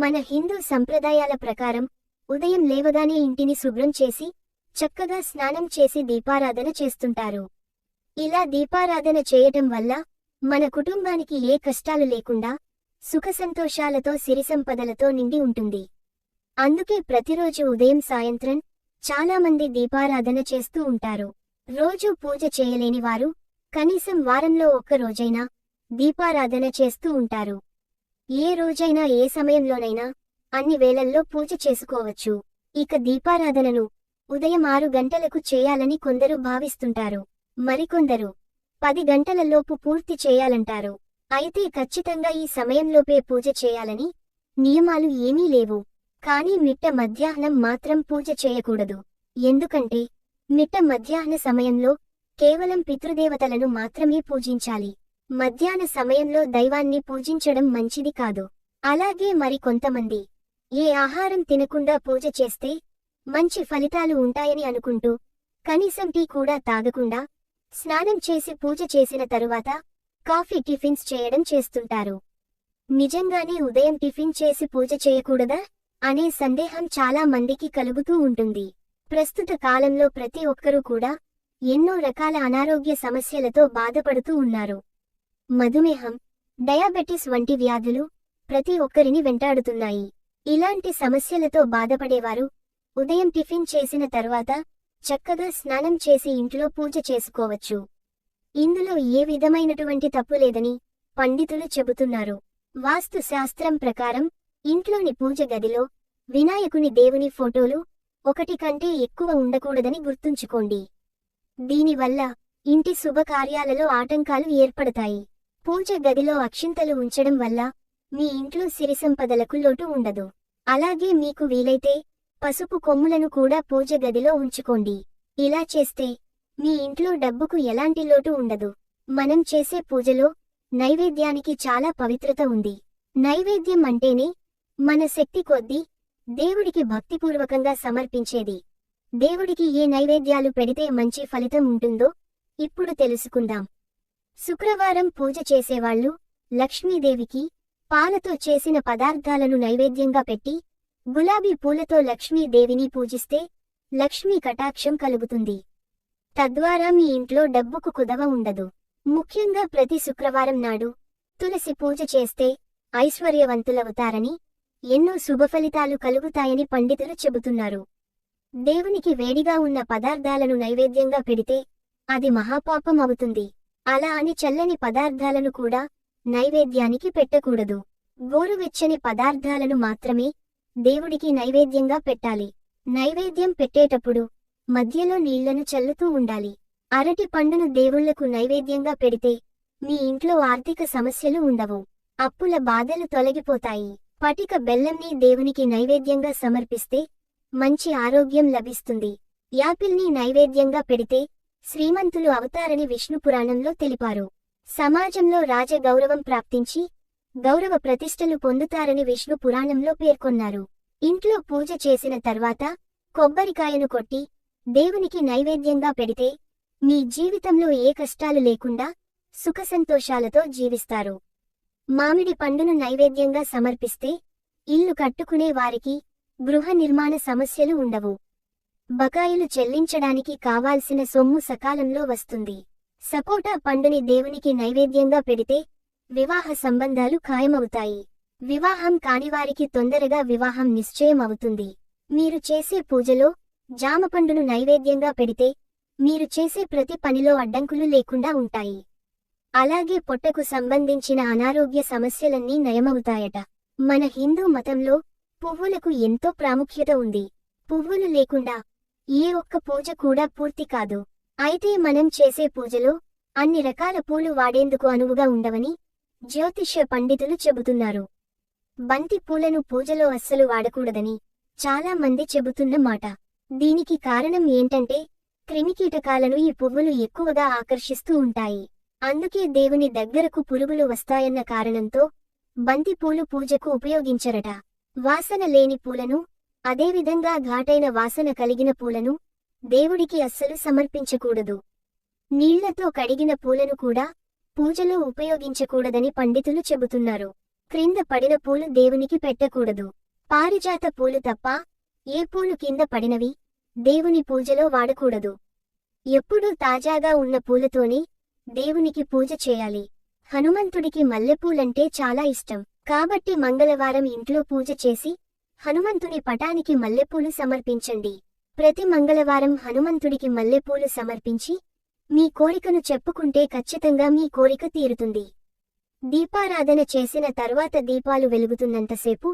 మన హిందూ సంప్రదాయాల ప్రకారం ఉదయం లేవగానే ఇంటిని శుభ్రం చేసి చక్కగా స్నానం చేసి దీపారాధన చేస్తుంటారు. ఇలా దీపారాధన చేయటం వల్ల మన కుటుంబానికి ఏ కష్టాలు లేకుండా సుఖసంతోషాలతో సిరిసంపదలతో నిండి ఉంటుంది. అందుకే ప్రతిరోజు ఉదయం సాయంత్రం చాలామంది దీపారాధన చేస్తూ ఉంటారు. రోజూ పూజ చేయలేని వారు కనీసం వారంలో ఒక్క రోజైనా దీపారాధన చేస్తూ ఉంటారు. ఏ రోజైనా ఏ సమయంలోనైనా అన్ని వేళల్లో పూజ చేసుకోవచ్చు. ఇక దీపారాధనను ఉదయం ఆరు గంటలకు చేయాలని కొందరు భావిస్తుంటారు. మరికొందరు పది గంటలలోపు పూర్తి చేయాలంటారు. అయితే ఖచ్చితంగా ఈ సమయంలోపే పూజ చేయాలని నియమాలు ఏమీ లేవు. కానీ మిట్ట మధ్యాహ్నం మాత్రం పూజ చేయకూడదు. ఎందుకంటే మిట్ట మధ్యాహ్న సమయంలో కేవలం పితృదేవతలను మాత్రమే పూజించాలి. మధ్యాహ్న సమయంలో దైవాన్ని పూజించడం మంచిది కాదు. అలాగే మరి కొంతమంది ఏ ఆహారం తినకుండా పూజ చేస్తే మంచి ఫలితాలు ఉంటాయని అనుకుంటూ కనీసం టీ కూడా తాగకుండా స్నానం చేసి పూజ చేసిన తరువాత కాఫీ టిఫిన్స్ చేయడం చేస్తుంటారు. నిజంగానే ఉదయం టిఫిన్ చేసి పూజ చేయకూడదా? అనే సందేహం చాలా మందికి కలుగుతూ ఉంటుంది. ప్రస్తుత కాలంలో ప్రతి ఒక్కరూ కూడా ఎన్నో రకాల అనారోగ్య సమస్యలతో బాధపడుతూ ఉన్నారు. మధుమేహం డయాబెటిస్ వంటి వ్యాధులు ప్రతి ఒక్కరిని వెంటాడుతున్నాయి. ఇలాంటి సమస్యలతో బాధపడేవారు ఉదయం టిఫిన్ చేసిన తర్వాత చక్కగా స్నానం చేసి ఇంట్లో పూజ చేసుకోవచ్చు. ఇందులో ఏ విధమైనటువంటి తప్పు లేదని పండితులు చెబుతున్నారు. వాస్తు శాస్త్రం ప్రకారం ఇంట్లోని పూజ గదిలో వినాయకుని దేవుని ఫోటోలు ఒకటి కంటే ఎక్కువ ఉండకూడదని గుర్తుంచుకోండి. దీనివల్ల ఇంటి శుభకార్యాలలో ఆటంకాలు ఏర్పడతాయి. పూజ గదిలో అక్షింతలు ఉంచడం వల్ల మీ ఇంట్లో సిరిసంపదలకు లోటు ఉండదు. అలాగే మీకు వీలైతే పసుపు కొమ్ములను కూడా పూజ గదిలో ఉంచుకోండి. ఇలా చేస్తే మీ ఇంట్లో డబ్బుకు ఎలాంటి లోటు ఉండదు. మనం చేసే పూజలో నైవేద్యానికి చాలా పవిత్రత ఉంది. నైవేద్యం అంటేనే మన శక్తి కొద్దీ దేవుడికి భక్తిపూర్వకంగా సమర్పించేది. దేవుడికి ఏ నైవేద్యాలు పెడితే మంచి ఫలితం ఉంటుందో ఇప్పుడు తెలుసుకుందాం. శుక్రవారం పూజ చేసేవాళ్ళు లక్ష్మీదేవికి పాలతో చేసిన పదార్థాలను నైవేద్యంగా పెట్టి గులాబీ పూలతో లక్ష్మీదేవిని పూజిస్తే లక్ష్మీ కటాక్షం కలుగుతుంది. తద్వారా మీ ఇంట్లో డబ్బుకు కుదవ ఉండదు. ముఖ్యంగా ప్రతి శుక్రవారం నాడు తులసి పూజ చేస్తే ఐశ్వర్యవంతులవుతారని ఎన్నో శుభఫలితాలు కలుగుతాయని పండితులు చెబుతున్నారు. దేవునికి వేడిగా ఉన్న పదార్థాలను నైవేద్యంగా పెడితే అది మహాపాపం అవుతుంది. అలా అని చల్లని పదార్థాలను కూడా నైవేద్యానికి పెట్టకూడదు. గోరువెచ్చని పదార్థాలను మాత్రమే దేవుడికి నైవేద్యంగా పెట్టాలి. నైవేద్యం పెట్టేటప్పుడు మధ్యలో నీళ్ళను చల్లుతూ ఉండాలి. అరటి పండును దేవుళ్ళకు నైవేద్యంగా పెడితే మీ ఇంట్లో ఆర్థిక సమస్యలు ఉండవు. అప్పుల బాధలు తొలగిపోతాయి. పటిక బెల్లంని దేవునికి నైవేద్యంగా సమర్పిస్తే మంచి ఆరోగ్యం లభిస్తుంది. యాపిల్ని నైవేద్యంగా పెడితే శ్రీమంతులు అవుతారని విష్ణు పురాణంలో తెలిపారు. సమాజంలో రాజ గౌరవం ప్రాప్తించి గౌరవ ప్రతిష్టలు పొందుతారని విష్ణు పురాణంలో పేర్కొన్నారు. ఇంట్లో పూజ చేసిన తర్వాత కొబ్బరికాయను కొట్టి దేవునికి నైవేద్యంగా పెడితే మీ జీవితంలో ఏ కష్టాలు లేకుండా సుఖసంతోషాలతో జీవిస్తారు. మామిడి పండును నైవేద్యంగా సమర్పిస్తే ఇల్లు కట్టుకునే వారికి గృహ నిర్మాణ సమస్యలు ఉండవు. బకాయిలు చెల్లించడానికి కావాల్సిన సొమ్ము సకాలంలో వస్తుంది. సపోటా పండుని దేవునికి నైవేద్యంగా పెడితే వివాహ సంబంధాలు ఖాయమవుతాయి. వివాహం కానివారికి తొందరగా వివాహం నిశ్చయం అవుతుంది మీరు చేసే పూజలో జామపండును నైవేద్యంగా పెడితే మీరు చేసే ప్రతి పనిలో అడ్డంకులు లేకుండా ఉంటాయి. అలాగే పొట్టకు సంబంధించిన అనారోగ్య సమస్యలన్నీ నయమవుతాయట. మన హిందూ మతంలో పువ్వులకు ఎంతో ప్రాముఖ్యత ఉంది. పువ్వులు లేకుండా ఏ ఒక్క పూజ కూడా పూర్తి కాదు. అయితే మనం చేసే పూజలో అన్ని రకాల పూలు వాడేందుకు అనువుగా ఉండవని జ్యోతిష్య పండితులు చెబుతున్నారు. బంతి పూలను పూజలో అస్సలు వాడకూడదని చాలా మంది చెబుతున్న మాట. దీనికి కారణం ఏంటంటే క్రిమికీటకాలను ఈ పువ్వులు ఎక్కువగా ఆకర్షిస్తూ ఉంటాయి. అందుకే దేవుని దగ్గరకు పురుగులు వస్తాయన్న కారణంతో బంతి పూలు పూజకు ఉపయోగించరట. వాసన లేని పూలను అదేవిధంగా ఘాటైన వాసన కలిగిన పూలను దేవుడికి అస్సలు సమర్పించకూడదు. నీళ్ళతో కడిగిన పూలను కూడా పూజలో ఉపయోగించకూడదని పండితులు చెబుతున్నారు. క్రింద పడిన పూలు దేవునికి పెట్టకూడదు. పారిజాత పూలు తప్ప ఏ పూలు కింద పడినవి దేవుని పూజలో వాడకూడదు. ఎప్పుడూ తాజాగా ఉన్న పూలతోనే దేవునికి పూజ చేయాలి. హనుమంతుడికి మల్లెపూలంటే చాలా ఇష్టం. కాబట్టి మంగళవారం ఇంట్లో పూజ చేసి హనుమంతుని పటానికి మల్లెపూలు సమర్పించండి. ప్రతి మంగళవారం హనుమంతుడికి మల్లెపూలు సమర్పించి మీ కోరికను చెప్పుకుంటే ఖచ్చితంగా మీ కోరిక తీరుతుంది. దీపారాధన చేసిన తర్వాత దీపాలు వెలుగుతున్నంతసేపు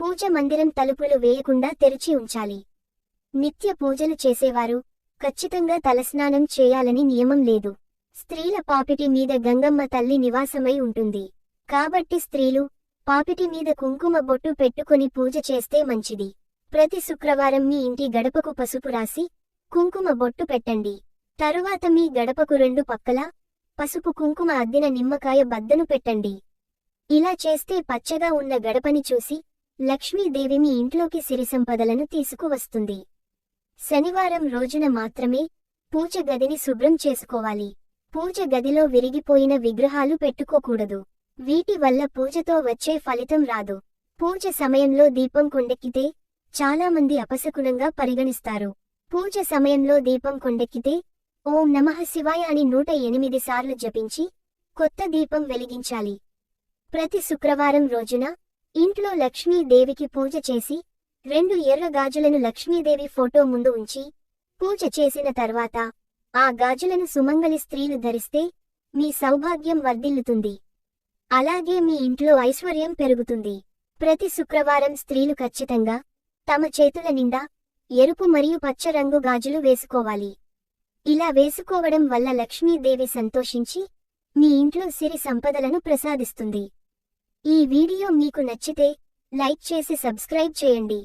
పూజ మందిరం తలుపులు వేయకుండా తెరిచి ఉంచాలి. నిత్య పూజలు చేసేవారు ఖచ్చితంగా తలస్నానం చేయాలని నియమం లేదు. స్త్రీల పాపిటి మీద గంగమ్మ తల్లి నివాసమై ఉంటుంది. కాబట్టి స్త్రీలు పాపిటి మీద కుంకుమ బొట్టు పెట్టుకుని పూజ చేస్తే మంచిది. ప్రతి శుక్రవారం మీ ఇంటి గడపకు పసుపు రాసి కుంకుమ బొట్టు పెట్టండి. తరువాత మీ గడపకు రెండు పక్కల పసుపు కుంకుమ అద్దిన నిమ్మకాయ బద్దను పెట్టండి. ఇలా చేస్తే పచ్చగా ఉన్న గడపని చూసి లక్ష్మీదేవి మీ ఇంట్లోకి సిరి సంపదలను తీసుకువస్తుంది. శనివారం రోజున మాత్రమే పూజ గదిని శుభ్రం చేసుకోవాలి. పూజ గదిలో విరిగిపోయిన విగ్రహాలు పెట్టుకోకూడదు. వీటి వల్ల పూజతో వచ్చే ఫలితం రాదు. పూజ సమయంలో దీపం కొండెక్కితే చాలామంది అపశకునంగా పరిగణిస్తారు. పూజ సమయంలో దీపం కొండెక్కితే ఓం నమః శివాయ అని నూట ఎనిమిది సార్లు జపించి కొత్త దీపం వెలిగించాలి. ప్రతి శుక్రవారం రోజున ఇంట్లో లక్ష్మీదేవికి పూజ చేసి రెండు ఎర్ర గాజులను లక్ష్మీదేవి ఫోటో ముందు ఉంచి పూజ చేసిన తర్వాత ఆ గాజులను సుమంగలి స్త్రీలు ధరిస్తే మీ సౌభాగ్యం వర్ధిల్లుతుంది. అలాగే మీ ఇంట్లో ఐశ్వర్యం పెరుగుతుంది. ప్రతి శుక్రవారం స్త్రీలు ఖచ్చితంగా తమ చేతుల నిండా ఎరుపు మరియు పచ్చ రంగు గాజులు వేసుకోవాలి. ఇలా వేసుకోవడం వల్ల లక్ష్మీదేవి సంతోషించి మీ ఇంట్లో సిరి సంపదలను ప్రసాదిస్తుంది. ఈ వీడియో మీకు నచ్చితే లైక్ చేసి సబ్స్క్రైబ్ చేయండి.